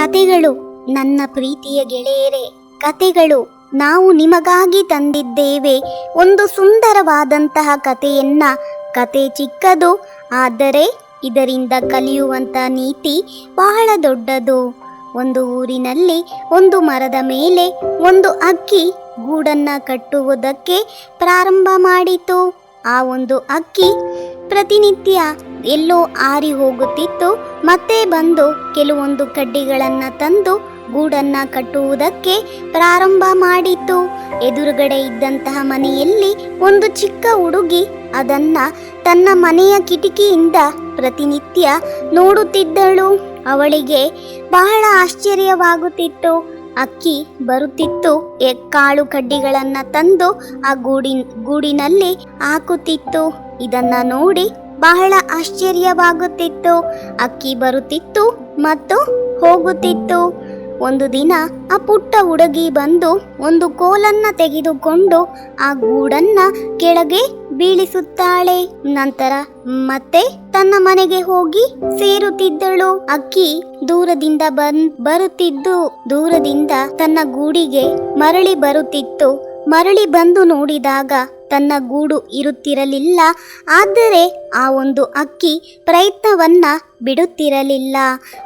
ಕತೆಗಳು. ನನ್ನ ಪ್ರೀತಿಯ ಗೆಳೆಯರೇ, ಕತೆಗಳು ನಾವು ನಿಮಗಾಗಿ ತಂದಿದ್ದೇವೆ. ಒಂದು ಸುಂದರವಾದಂತಹ ಕಥೆಯನ್ನ. ಕತೆ ಚಿಕ್ಕದು, ಆದರೆ ಇದರಿಂದ ಕಲಿಯುವಂತ ನೀತಿ ಬಹಳ ದೊಡ್ಡದು. ಒಂದು ಊರಿನಲ್ಲಿ ಒಂದು ಮರದ ಮೇಲೆ ಒಂದು ಅಕ್ಕಿ ಗೂಡನ್ನ ಕಟ್ಟುವುದಕ್ಕೆ ಪ್ರಾರಂಭ ಮಾಡಿತು. ಆ ಒಂದು ಅಕ್ಕಿ ಪ್ರತಿನಿತ್ಯ ಎಲ್ಲೋ ಆರಿ ಹೋಗುತ್ತಿತ್ತು. ಮತ್ತೆ ಬಂದು ಕೆಲವೊಂದು ಕಡ್ಡಿಗಳನ್ನು ತಂದು ಗೂಡನ್ನ ಕಟ್ಟುವುದಕ್ಕೆ ಪ್ರಾರಂಭ ಮಾಡಿತು. ಎದುರುಗಡೆ ಇದ್ದಂತಹ ಮನೆಯಲ್ಲಿ ಒಂದು ಚಿಕ್ಕ ಹುಡುಗಿ ಅದನ್ನ ತನ್ನ ಮನೆಯ ಕಿಟಕಿಯಿಂದ ಪ್ರತಿನಿತ್ಯ ನೋಡುತ್ತಿದ್ದಳು. ಅವಳಿಗೆ ಬಹಳ ಆಶ್ಚರ್ಯವಾಗುತ್ತಿತ್ತು. ಅಕ್ಕಿ ಬರುತ್ತಿತ್ತು ಕಾಳು ಕಡ್ಡಿಗಳನ್ನು ತಂದು ಆ ಗೂಡಿನ, ಗೂಡಿನಲ್ಲಿ ಹಾಕುತ್ತಿತ್ತು. ಇದನ್ನು ನೋಡಿ ಬಹಳ ಆಶ್ಚರ್ಯವಾಗುತ್ತಿತ್ತು. ಅಕ್ಕಿ ಬರುತ್ತಿತ್ತು ಮತ್ತು ಹೋಗುತ್ತಿತ್ತು. ಒಂದು ದಿನ ಆ ಪುಟ್ಟ ಹುಡುಗಿ ಬಂದು ಒಂದು ಕೋಲನ್ನ ತೆಗೆದುಕೊಂಡು ಆ ಗೂಡನ್ನ ಕೆಳಗೆ ಬೀಳಿಸುತ್ತಾಳೆ. ನಂತರ ಮತ್ತೆ ತನ್ನ ಮನೆಗೆ ಹೋಗಿ ಸೇರುತ್ತಿದ್ದಳು. ಅಕ್ಕಿ ದೂರದಿಂದ ಬನ್ ಬರುತ್ತಿದ್ದು, ದೂರದಿಂದ ತನ್ನ ಗೂಡಿಗೆ ಮರಳಿ ಬರುತ್ತಿತ್ತು. ಮರಳಿ ಬಂದು ನೋಡಿದಾಗ ತನ್ನ ಗೂಡು ಇರುತ್ತಿರಲಿಲ್ಲ. ಆದರೆ ಆ ಒಂದು ಅಕ್ಕಿ ಪ್ರಯತ್ನವನ್ನ ಬಿಡುತ್ತಿರಲಿಲ್ಲ.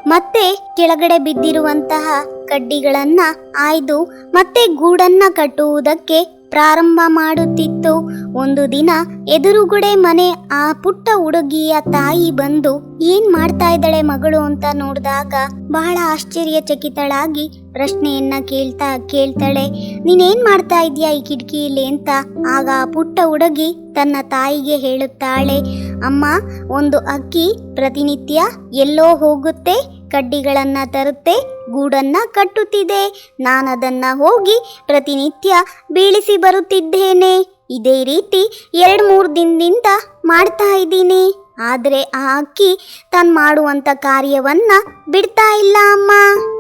ಮತ್ತೆ ಕೆಳಗಡೆ ಬಿದ್ದಿರುವಂತಹ ಕಡ್ಡಿಗಳನ್ನ ಆಯ್ದು ಮತ್ತೆ ಗೂಡನ್ನ ಕಟ್ಟುವುದಕ್ಕೆ ಪ್ರಾರಂಭ ಮಾಡುತ್ತಿತ್ತು. ಒಂದು ದಿನ ಎದುರುಗಡೆ ಮನೆ ಆ ಪುಟ್ಟ ಹುಡುಗಿಯ ತಾಯಿ ಬಂದು, ಏನ್ ಮಾಡ್ತಾ ಇದ್ದಾಳೆ ಮಗಳು? ಅಂತ ನೋಡಿದಾಗ ಬಹಳ ಆಶ್ಚರ್ಯಚಕಿತಳಾಗಿ ಪ್ರಶ್ನೆಯನ್ನ ಕೇಳ್ತಾ ಕೇಳ್ತಾಳೆ, ನೀನೇನ್ ಮಾಡ್ತಾ ಇದೀಯಾ ಈ ಕಿಟಕಿಯಲ್ಲಿ? ಅಂತ ಆಗ ಪುಟ್ಟ ಹುಡುಗಿ ತನ್ನ ತಾಯಿಗೆ ಹೇಳುತ್ತಾಳೆ, ಅಮ್ಮ, ಒಂದು ಅಕ್ಕಿ ಪ್ರತಿನಿತ್ಯ ಎಲ್ಲೋ ಹೋಗುತ್ತೆ, ಕಡ್ಡಿಗಳನ್ನ ತರುತ್ತೆ, ಗೂಡನ್ನ ಕಟ್ಟುತ್ತಿದೆ, ನಾನದನ್ನ ಹೋಗಿ ಪ್ರತಿನಿತ್ಯ ಬೀಳಿಸಿ ಬರುತ್ತಿದ್ದೇನೆ, ಇದೇ ರೀತಿ ಎರಡು ಮೂರು ದಿನದಿಂದ ಮಾಡ್ತಾ ಇದ್ದೀನಿ. ಆದರೆ ಆ ಅಕ್ಕಿ ತಾನು ಮಾಡುವಂತ ಕಾರ್ಯವನ್ನ ಬಿಡ್ತಾ ಇಲ್ಲ ಅಮ್ಮ.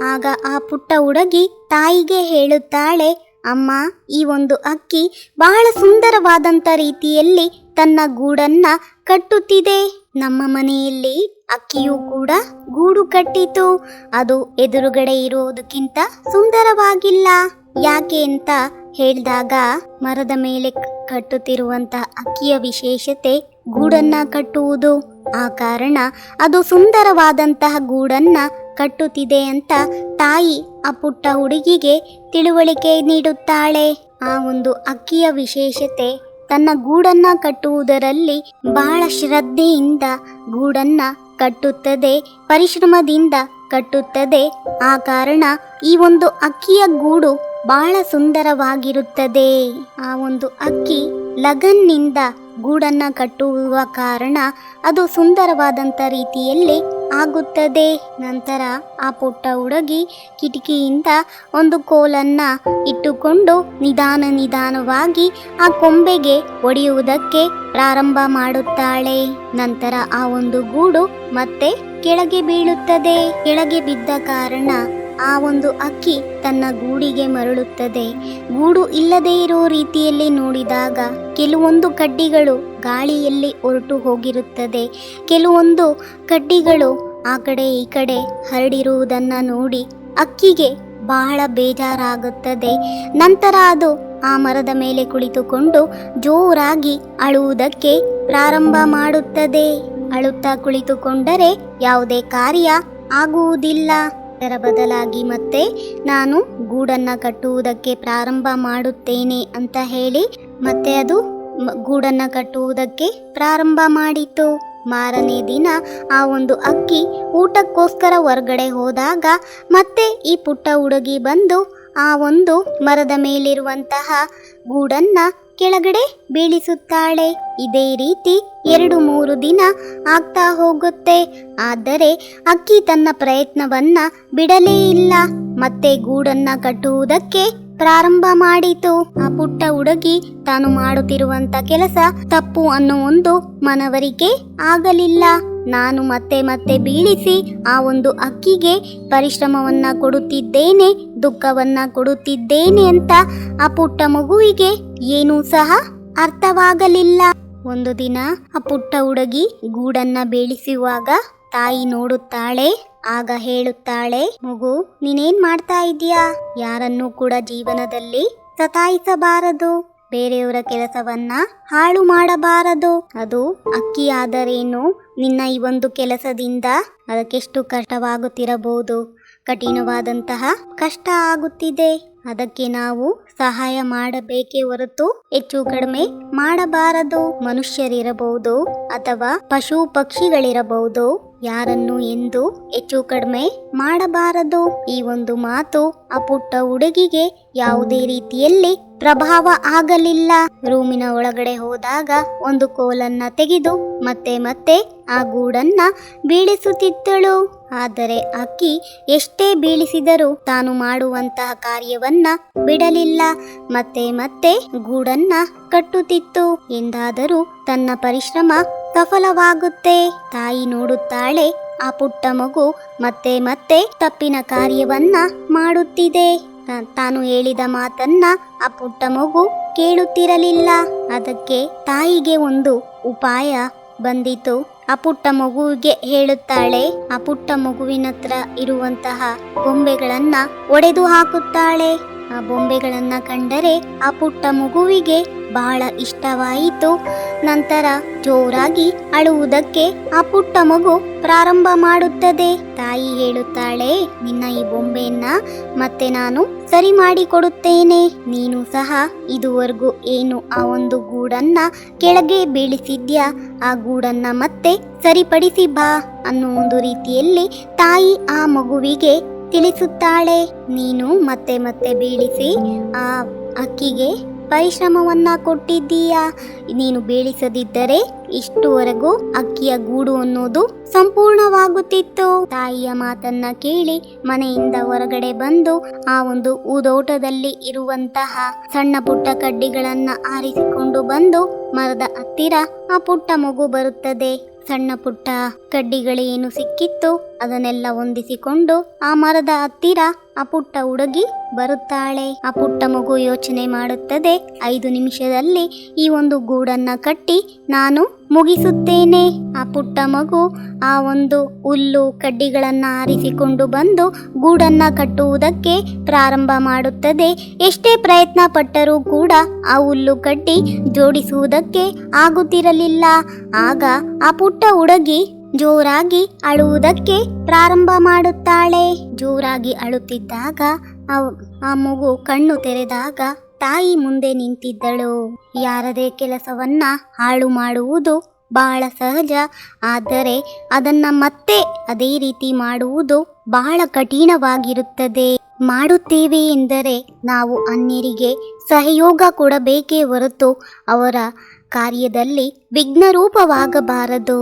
ಆಗ ಆ ಪುಟ್ಟ ಹುಡುಗಿ ತಾಯಿಗೆ ಹೇಳುತ್ತಾಳೆ, ಅಮ್ಮ, ಈ ಒಂದು ಅಕ್ಕಿ ಬಹಳ ಸುಂದರವಾದಂಥ ರೀತಿಯಲ್ಲಿ ತನ್ನ ಗೂಡನ್ನ ಕಟ್ಟುತ್ತಿದೆ. ನಮ್ಮ ಮನೆಯಲ್ಲಿ ಅಕ್ಕಿಯೂ ಕೂಡ ಗೂಡು ಕಟ್ಟಿತು. ಅದು ಎದುರುಗಡೆ ಇರುವುದಕ್ಕಿಂತ ಸುಂದರವಾಗಿಲ್ಲ. ಯಾಕೆ ಅಂತ ಹೇಳಿದಾಗ ಮರದ ಮೇಲೆ ಕಟ್ಟುತ್ತಿರುವಂತಹ ಕಟ್ಟುತ್ತಿರುವಂತ ಅಕ್ಕಿಯ ವಿಶೇಷತೆ ಗೂಡನ್ನ ಕಟ್ಟುವುದು. ಆ ಕಾರಣ ಅದು ಸುಂದರವಾದಂತಹ ಗೂಡನ್ನ ಕಟ್ಟುತ್ತಿದೆ ಅಂತ ತಾಯಿ ಆ ಪುಟ್ಟ ಹುಡುಗಿಗೆ ತಿಳುವಳಿಕೆ ನೀಡುತ್ತಾಳೆ. ಆ ಒಂದು ಅಕ್ಕಿಯ ವಿಶೇಷತೆ, ತನ್ನ ಗೂಡನ್ನ ಕಟ್ಟುವುದರಲ್ಲಿ ಬಹಳ ಶ್ರದ್ಧೆಯಿಂದ ಗೂಡನ್ನ ಕಟ್ಟುತ್ತದೆ, ಪರಿಶ್ರಮದಿಂದ ಕಟ್ಟುತ್ತದೆ. ಆ ಕಾರಣ ಈ ಒಂದು ಅಕ್ಕಿಯ ಗೂಡು ಬಹಳ ಸುಂದರವಾಗಿರುತ್ತದೆ. ಆ ಒಂದು ಅಕ್ಕಿ ಲಗನ್ನಿಂದ ಗೂಡನ್ನ ಕಟ್ಟುವ ಕಾರಣ ಅದು ಸುಂದರವಾದಂಥ ರೀತಿಯಲ್ಲಿ ಆಗುತ್ತದೆ. ನಂತರ ಆ ಪುಟ್ಟ ಹುಡುಗಿ ಕಿಟಕಿಯಿಂದ ಒಂದು ಕೋಲನ್ನ ಇಟ್ಟುಕೊಂಡು ನಿಧಾನ ನಿಧಾನವಾಗಿ ಆ ಕೊಂಬೆಗೆ ಒಡೆಯುವುದಕ್ಕೆ ಪ್ರಾರಂಭ ಮಾಡುತ್ತಾಳೆ. ನಂತರ ಆ ಒಂದು ಗೂಡು ಮತ್ತೆ ಕೆಳಗೆ ಬೀಳುತ್ತದೆ. ಕೆಳಗೆ ಬಿದ್ದ ಕಾರಣ ಆ ಒಂದು ಅಕ್ಕಿ ತನ್ನ ಗೂಡಿಗೆ ಮರಳುತ್ತದೆ. ಗೂಡು ಇಲ್ಲದೇ ಇರೋ ರೀತಿಯಲ್ಲಿ ನೋಡಿದಾಗ ಕೆಲವೊಂದು ಕಡ್ಡಿಗಳು ಗಾಳಿಯಲ್ಲಿ ಹೊರಟು ಹೋಗಿರುತ್ತದೆ. ಕೆಲವೊಂದು ಕಡ್ಡಿಗಳು ಆ ಕಡೆ ಈ ಕಡೆ ಹರಡಿರುವುದನ್ನು ನೋಡಿ ಅಕ್ಕಿಗೆ ಬಹಳ ಬೇಜಾರಾಗುತ್ತದೆ. ನಂತರ ಅದು ಆ ಮರದ ಮೇಲೆ ಕುಳಿತುಕೊಂಡು ಜೋರಾಗಿ ಅಳುವುದಕ್ಕೆ ಪ್ರಾರಂಭ ಮಾಡುತ್ತದೆ. ಅಳುತ್ತಾ ಕುಳಿತುಕೊಂಡರೆ ಯಾವುದೇ ಕಾರ್ಯ ಆಗುವುದಿಲ್ಲ. ಅದರ ಬದಲಾಗಿ ಮತ್ತೆ ನಾನು ಗೂಡನ್ನ ಕಟ್ಟುವುದಕ್ಕೆ ಪ್ರಾರಂಭ ಮಾಡುತ್ತೇನೆ ಅಂತ ಹೇಳಿ ಮತ್ತೆ ಅದು ಗೂಡನ್ನು ಕಟ್ಟುವುದಕ್ಕೆ ಪ್ರಾರಂಭ ಮಾಡಿತು. ಮಾರನೇ ದಿನ ಆ ಒಂದು ಅಕ್ಕಿ ಊಟಕ್ಕೋಸ್ಕರ ಹೊರಗಡೆ ಹೋದಾಗ ಮತ್ತೆ ಈ ಪುಟ್ಟ ಹುಡುಗಿ ಬಂದು ಆ ಒಂದು ಮರದ ಮೇಲಿರುವಂತಹ ಗೂಡನ್ನ ಕೆಳಗಡೆ ಬೀಳಿಸುತ್ತಾಳೆ. ಇದೇ ರೀತಿ ಎರಡು ಮೂರು ದಿನ ಆಗ್ತಾ ಹೋಗುತ್ತೆ. ಆದರೆ ಅಕ್ಕಿ ತನ್ನ ಪ್ರಯತ್ನವನ್ನ ಬಿಡಲೇ ಇಲ್ಲ. ಮತ್ತೆ ಗೂಡನ್ನ ಕಟ್ಟುವುದಕ್ಕೆ ಪ್ರಾರಂಭ ಮಾಡಿತು. ಆ ಪುಟ್ಟ ಹುಡುಗಿ ತಾನು ಮಾಡುತ್ತಿರುವಂತ ಕೆಲಸ ತಪ್ಪು ಅನ್ನೋ ಒಂದು ಮನವರಿಕೆ ಆಗಲಿಲ್ಲ. ನಾನು ಮತ್ತೆ ಮತ್ತೆ ಬೀಳಿಸಿ ಆ ಒಂದು ಅಕ್ಕಿಗೆ ಪರಿಶ್ರಮವನ್ನ ಕೊಡುತ್ತಿದ್ದೇನೆ ದುಃಖವನ್ನ ಕೊಡುತ್ತಿದ್ದೇನೆ ಅಂತ ಆ ಪುಟ್ಟ ಮಗುವಿಗೆ ಏನೂ ಸಹ ಅರ್ಥವಾಗಲಿಲ್ಲ. ಒಂದು ದಿನ ಆ ಪುಟ್ಟ ಹುಡುಗಿ ಗೂಡನ್ನ ಬೇಳಿಸುವಾಗ ತಾಯಿ ನೋಡುತ್ತಾಳೆ, ಆಗ ಹೇಳುತ್ತಾಳೆ, ಮಗು, ನೀನೇನ್ ಮಾಡ್ತಾ ಇದೀಯಾ ಯಾರನ್ನೂ ಕೂಡ ಜೀವನದಲ್ಲಿ ಸತಾಯಿಸಬಾರದು. ಬೇರೆಯವರ ಕೆಲಸವನ್ನ ಹಾಳು ಮಾಡಬಾರದು. ಅದು ಅಕ್ಕಿ ಆದರೇನು ನಿನ್ನ ಈ ಒಂದು ಕೆಲಸದಿಂದ ಅದಕ್ಕೆಷ್ಟು ಕಷ್ಟವಾಗುತ್ತಿರಬಹುದು. ಕಠಿಣವಾದಂತಹ ಕಷ್ಟ ಆಗುತ್ತಿದೆ. ಅದಕ್ಕೆ ನಾವು ಸಹಾಯ ಮಾಡಬೇಕೇ ಹೊರತು ಹೆಚ್ಚು ಕಡಿಮೆ ಮಾಡಬಾರದು. ಮನುಷ್ಯರಿರಬಹುದು ಅಥವಾ ಪಶು ಪಕ್ಷಿಗಳಿರಬಹುದು. ಯಾರನ್ನು ಎಂದು ಹೆಚ್ಚು ಕಡಿಮೆ ಮಾಡಬಾರದು. ಈ ಒಂದು ಮಾತು ಆ ಪುಟ್ಟ ಹುಡುಗಿಗೆ ಯಾವುದೇ ರೀತಿಯಲ್ಲಿ ಪ್ರಭಾವ ಆಗಲಿಲ್ಲ. ರೂಮಿನ ಒಳಗಡೆ ಹೋದಾಗ ಒಂದು ಕೋಲನ್ನ ತೆಗೆದು ಮತ್ತೆ ಮತ್ತೆ ಆ ಗೂಡನ್ನ ಬೀಳಿಸುತ್ತಿದ್ದಳು. ಆದರೆ ಅಕ್ಕಿ ಎಷ್ಟೇ ಬೀಳಿಸಿದರೂ ತಾನು ಮಾಡುವಂತಹ ಕಾರ್ಯವನ್ನ ಬಿಡಲಿಲ್ಲ. ಮತ್ತೆ ಮತ್ತೆ ಗೂಡನ್ನ ಕಟ್ಟುತ್ತಿತ್ತು. ಎಂದಾದರೂ ತನ್ನ ಪರಿಶ್ರಮ ಸಫಲವಾಗುತ್ತೆ ತಾಯಿ ನೋಡುತ್ತಾಳೆ, ಆ ಪುಟ್ಟ ಮಗು ಮತ್ತೆ ಮತ್ತೆ ತಪ್ಪಿನ ಕಾರ್ಯವನ್ನ ಮಾಡುತ್ತಿದೆ. ತಾನು ಹೇಳಿದ ಮಾತನ್ನ ಆ ಪುಟ್ಟ ಮಗು ಕೇಳುತ್ತಿರಲಿಲ್ಲ. ಅದಕ್ಕೆ ತಾಯಿಗೆ ಒಂದು ಉಪಾಯ ಬಂದಿತು. ಆ ಪುಟ್ಟ ಮಗುವಿಗೆ ಹೇಳುತ್ತಾಳೆ, ಆ ಪುಟ್ಟ ಮಗುವಿನ ಹತ್ರ ಇರುವಂತಹ ಬೊಂಬೆಗಳನ್ನ ಒಡೆದು ಹಾಕುತ್ತಾಳೆ. ಆ ಬೊಂಬೆಗಳನ್ನ ಕಂಡರೆ ಆ ಪುಟ್ಟ ಮಗುವಿಗೆ ಬಹಳ ಇಷ್ಟವಾಯಿತು. ನಂತರ ಜೋರಾಗಿ ಅಳುವುದಕ್ಕೆ ಆ ಪುಟ್ಟ ಮಗು ಪ್ರಾರಂಭ ಮಾಡುತ್ತದೆ. ತಾಯಿ ಹೇಳುತ್ತಾಳೆ, ನಿನ್ನ ಈ ಬೊಂಬೆಯನ್ನ ಮತ್ತೆ ನಾನು ಸರಿ ಮಾಡಿ ಕೊಡುತ್ತೇನೆ ನೀನು ಸಹ ಇದುವರೆಗೂ ಏನು ಆ ಒಂದು ಗೂಡನ್ನ ಕೆಳಗೆ ಬೀಳಿಸಿದ್ಯಾ? ಆ ಗೂಡನ್ನ ಮತ್ತೆ ಸರಿಪಡಿಸಿ ಬಾ ಅನ್ನೋ ಒಂದು ರೀತಿಯಲ್ಲಿ ತಾಯಿ ಆ ಮಗುವಿಗೆ ತಿಳಿಸುತ್ತಾಳೆ. ನೀನು ಮತ್ತೆ ಮತ್ತೆ ಬೀಳಿಸಿ ಆ ಅಕ್ಕಿಗೆ ಪರಿಶ್ರಮವನ್ನ ಕೊಟ್ಟಿದ್ದೀಯಾ? ನೀನು ಬೀಳಿಸದಿದ್ದರೆ ಇಷ್ಟುವರೆಗೂ ಅಕ್ಕಿಯ ಗೂಡು ಅನ್ನೋದು ಸಂಪೂರ್ಣವಾಗುತ್ತಿತ್ತು. ತಾಯಿಯ ಮಾತನ್ನ ಕೇಳಿ ಮನೆಯಿಂದ ಹೊರಗಡೆ ಬಂದು ಆ ಒಂದು ಊದೋಟದಲ್ಲಿ ಇರುವಂತಹ ಸಣ್ಣ ಪುಟ್ಟ ಕಡ್ಡಿಗಳನ್ನ ಆರಿಸಿಕೊಂಡು ಬಂದು ಮರದ ಹತ್ತಿರ ಆ ಪುಟ್ಟ ಮಗು ಬರುತ್ತದೆ. ಸಣ್ಣ ಪುಟ್ಟ ಕಡ್ಡಿಗಳೇನು ಸಿಕ್ಕಿತ್ತು ಅದನ್ನೆಲ್ಲ ಹೊಂದಿಸಿಕೊಂಡು ಆ ಮರದ ಹತ್ತಿರ ಆ ಪುಟ್ಟ ಹುಡುಗಿ ಬರುತ್ತಾಳೆ. ಆ ಪುಟ್ಟ ಮಗು ಯೋಚನೆ ಮಾಡುತ್ತದೆ. ಐದು ನಿಮಿಷದಲ್ಲಿ ಈ ಒಂದು ಗೂಡನ್ನ ಕಟ್ಟಿ ನಾನು ಮುಗಿಸುತ್ತೇನೆ. ಆ ಪುಟ್ಟ ಮಗು ಆ ಒಂದು ಹುಲ್ಲು ಕಡ್ಡಿಗಳನ್ನು ಆರಿಸಿಕೊಂಡು ಬಂದು ಗೂಡನ್ನ ಕಟ್ಟುವುದಕ್ಕೆ ಪ್ರಾರಂಭ ಮಾಡುತ್ತದೆ. ಎಷ್ಟೇ ಪ್ರಯತ್ನ ಪಟ್ಟರೂ ಕೂಡ ಆ ಹುಲ್ಲು ಕಡ್ಡಿ ಜೋಡಿಸುವುದಕ್ಕೆ ಆಗುತ್ತಿರಲಿಲ್ಲ. ಆಗ ಆ ಪುಟ್ಟ ಹುಡುಗಿ ಜೋರಾಗಿ ಅಳುವುದಕ್ಕೆ ಪ್ರಾರಂಭ ಮಾಡುತ್ತಾಳೆ. ಜೋರಾಗಿ ಅಳುತ್ತಿದ್ದಾಗ ಆ ಮಗು ಕಣ್ಣು ತೆರೆದಾಗ ತಾಯಿ ಮುಂದೆ ನಿಂತಿದ್ದಳು. ಯಾರದೇ ಕೆಲಸವನ್ನ ಹಾಳು ಮಾಡುವುದು ಬಹಳ ಸಹಜ, ಆದರೆ ಅದನ್ನ ಮತ್ತೆ ಅದೇ ರೀತಿ ಮಾಡುವುದು ಬಹಳ ಕಠಿಣವಾಗಿರುತ್ತದೆ. ಮಾಡುತ್ತೇವೆ ಎಂದರೆ ನಾವು ಅನ್ಯರಿಗೆ ಸಹಯೋಗ ಕೊಡಬೇಕೇ ಹೊರತು ಅವರ ಕಾರ್ಯದಲ್ಲಿ ವಿಘ್ನರೂಪವಾಗಬಾರದು.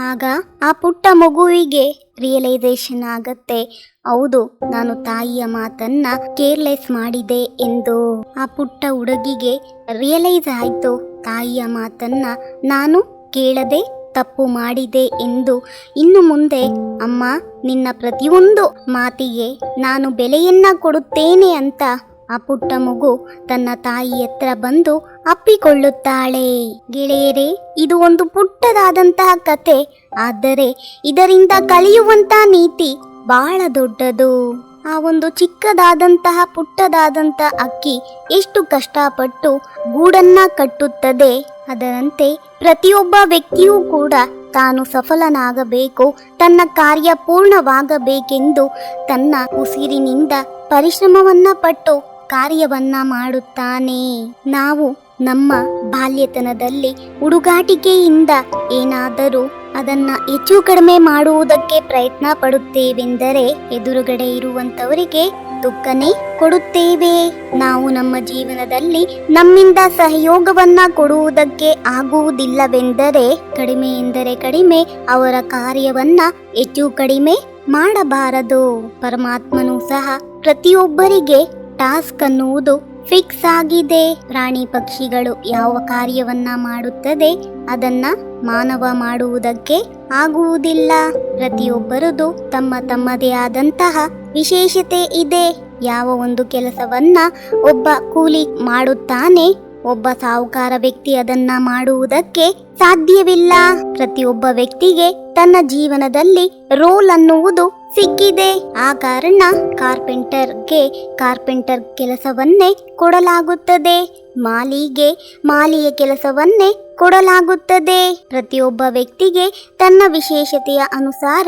ಆಗ ಆ ಪುಟ್ಟ ಮಗುವಿಗೆ ರಿಯಲೈಸೇಷನ್ ಆಗತ್ತೆ. ಹೌದು, ನಾನು ತಾಯಿಯ ಮಾತನ್ನ ಕೇರ್ಲೆಸ್ ಮಾಡಿದೆ ಎಂದು. ಆ ಪುಟ್ಟ ಹುಡುಗಿಗೆ ರಿಯಲೈಸ್ ಆಯ್ತು. ತಾಯಿಯ ಮಾತನ್ನ ನಾನು ಕೇಳದೆ ತಪ್ಪು ಮಾಡಿದೆ ಎಂದು. ಇನ್ನು ಮುಂದೆ, ಅಮ್ಮ, ನಿನ್ನ ಪ್ರತಿಯೊಂದು ಮಾತಿಗೆ ನಾನು ಬೆಲೆಯನ್ನ ಕೊಡುತ್ತೇನೆ ಅಂತ ಆ ಪುಟ್ಟ ಮಗು ತನ್ನ ತಾಯಿ ಎತ್ತರ ಬಂದು ಅಪ್ಪಿಕೊಳ್ಳುತ್ತಾಳೆ. ಗೆಳೆಯರೇ, ಇದು ಒಂದು ಪುಟ್ಟದಾದಂತಹ ಕತೆ. ಆದರೆ ಇದರಿಂದ ಕಲಿಯುವಂತಹ ನೀತಿ ಬಹಳ ದೊಡ್ಡದು. ಆ ಒಂದು ಚಿಕ್ಕದಾದಂತಹ ಪುಟ್ಟದಾದಂತಹ ಅಕ್ಕಿ ಎಷ್ಟು ಕಷ್ಟಪಟ್ಟು ಗೂಡನ್ನ ಕಟ್ಟುತ್ತದೆ. ಅದರಂತೆ ಪ್ರತಿಯೊಬ್ಬ ವ್ಯಕ್ತಿಯೂ ಕೂಡ ತಾನು ಸಫಲನಾಗಬೇಕು, ತನ್ನ ಕಾರ್ಯ ಪೂರ್ಣವಾಗಬೇಕೆಂದು ತನ್ನ ಉಸಿರಿನಿಂದ ಪರಿಶ್ರಮವನ್ನ ಪಟ್ಟು ಕಾರ್ಯವನ್ನ ಮಾಡುತ್ತಾನೆ. ನಾವು ನಮ್ಮ ಬಾಲ್ಯತನದಲ್ಲಿ ಹುಡುಗಾಟಿಕೆಯಿಂದ ಏನಾದರೂ ಅದನ್ನ ಹೆಚ್ಚು ಕಡಿಮೆ ಮಾಡುವುದಕ್ಕೆ ಪ್ರಯತ್ನ ಪಡುತ್ತೇವೆಂದರೆ ಎದುರುಗಡೆ ಇರುವಂತವರಿಗೆ ದುಃಖನೇ ಕೊಡುತ್ತೇವೆ. ನಾವು ನಮ್ಮ ಜೀವನದಲ್ಲಿ ನಮ್ಮಿಂದ ಸಹಯೋಗವನ್ನ ಕೊಡುವುದಕ್ಕೆ ಆಗುವುದಿಲ್ಲವೆಂದರೆ ಕಡಿಮೆ ಎಂದರೆ ಕಡಿಮೆ ಅವರ ಕಾರ್ಯವನ್ನ ಹೆಚ್ಚು ಕಡಿಮೆ ಮಾಡಬಾರದು. ಪರಮಾತ್ಮನು ಸಹ ಪ್ರತಿಯೊಬ್ಬರಿಗೆ ಟಾಸ್ಕ್ ಅನ್ನುವುದು ಫಿಕ್ಸ್ ಆಗಿದೆ. ಪ್ರಾಣಿ ಪಕ್ಷಿಗಳು ಯಾವ ಕಾರ್ಯವನ್ನ ಮಾಡುತ್ತದೆ, ಅದನ್ನ ಮಾನವ ಮಾಡುವುದಕ್ಕೆ ಆಗುವುದಿಲ್ಲ. ಪ್ರತಿಯೊಬ್ಬರದು ತಮ್ಮ ತಮ್ಮದೇ ಆದಂತಹ ವಿಶೇಷತೆ ಇದೆ. ಯಾವ ಒಂದು ಕೆಲಸವನ್ನ ಒಬ್ಬ ಕೂಲಿ ಮಾಡುತ್ತಾನೆ, ಒಬ್ಬ ಸಾಹುಕಾರ ವ್ಯಕ್ತಿ ಅದನ್ನ ಮಾಡುವುದಕ್ಕೆ ಸಾಧ್ಯವಿಲ್ಲ. ಪ್ರತಿಯೊಬ್ಬ ವ್ಯಕ್ತಿಗೆ ತನ್ನ ಜೀವನದಲ್ಲಿ ರೋಲ್ ಅನ್ನುವುದು ಸಿಕ್ಕಿದೆ. ಆ ಕಾರಣ ಕಾರ್ಪೆಂಟರ್ಗೆ ಕಾರ್ಪೆಂಟರ್ ಕೆಲಸವನ್ನೇ ಕೊಡಲಾಗುತ್ತದೆ. ಮಾಲಿಗೆ ಮಾಲಿಯ ಕೆಲಸವನ್ನೇ ಕೊಡಲಾಗುತ್ತದೆ. ಪ್ರತಿಯೊಬ್ಬ ವ್ಯಕ್ತಿಗೆ ತನ್ನ ವಿಶೇಷತೆಯ ಅನುಸಾರ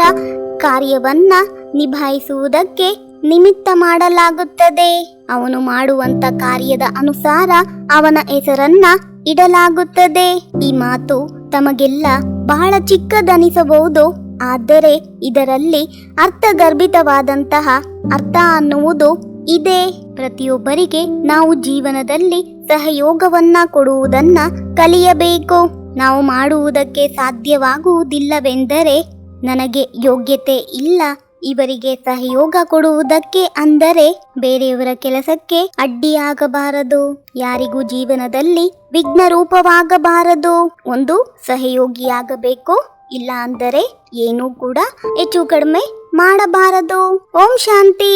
ಕಾರ್ಯವನ್ನ ನಿಭಾಯಿಸುವುದಕ್ಕೆ ನಿಮಿತ್ತ ಮಾಡಲಾಗುತ್ತದೆ. ಅವನು ಮಾಡುವಂತ ಕಾರ್ಯದ ಅನುಸಾರ ಅವನ ಹೆಸರನ್ನ ಇಡಲಾಗುತ್ತದೆ. ಈ ಮಾತು ತಮಗೆಲ್ಲ ಬಹಳ ಚಿಕ್ಕದನಿಸಬಹುದು. ಆದರೆ ಇದರಲ್ಲಿ ಅರ್ಥಗರ್ಭಿತವಾದಂತಹ ಅರ್ಥ ಅನ್ನುವುದು ಇದೆ. ಪ್ರತಿಯೊಬ್ಬರಿಗೆ ನಾವು ಜೀವನದಲ್ಲಿ ಸಹಯೋಗವನ್ನ ಕೊಡುವುದನ್ನ ಕಲಿಯಬೇಕು. ನಾವು ಮಾಡುವುದಕ್ಕೆ ಸಾಧ್ಯವಾಗುವುದಿಲ್ಲವೆಂದರೆ ನನಗೆ ಯೋಗ್ಯತೆ ಇಲ್ಲ. ಇವರಿಗೆ ಸಹಯೋಗ ಕೊಡುವುದಕ್ಕೆ ಅಂದರೆ ಬೇರೆಯವರ ಕೆಲಸಕ್ಕೆ ಅಡ್ಡಿಯಾಗಬಾರದು. ಯಾರಿಗೂ ಜೀವನದಲ್ಲಿ ವಿಘ್ನ ರೂಪವಾಗಬಾರದು ಒಂದು ಸಹಯೋಗಿಯಾಗಬೇಕು. ಇಲ್ಲ ಅಂದರೆ ಏನೂ ಕೂಡ ಹೆಚ್ಚು ಕಡಿಮೆ ಮಾಡಬಾರದು. ಓಂ ಶಾಂತಿ.